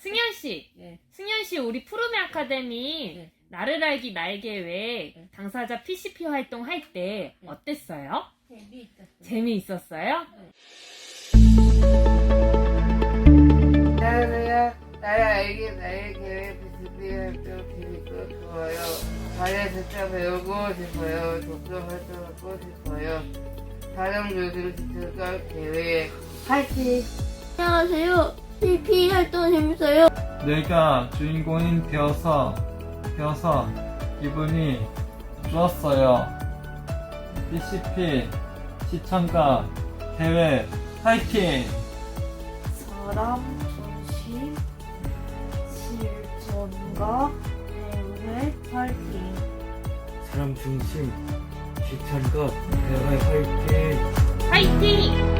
승현 씨, 네. 승현 씨 우리 푸르메 아카데미 네. 나를 알기 나에게 왜 네. 당사자 PCP 활동 할때 네. 어땠어요? 재미있었어요. 재미있었어요? 안녕하세요. 나의 알기 계획 비스비 활동 재밌고 좋아요. 발에 듣자 배우고 싶어요. 독서 활동하고 싶어요. 다른 교생 지출과 계획 파이팅! 안녕하세요. PP 활동 재밌어요. 내가 주인공인 되어서 되어서 기분이 좋았어요. BCP 시청자 대회 파이팅! 사람 중심 실천과 배움의 파이팅. 사람 중심 대화의 화이팅 파이팅! 파이팅!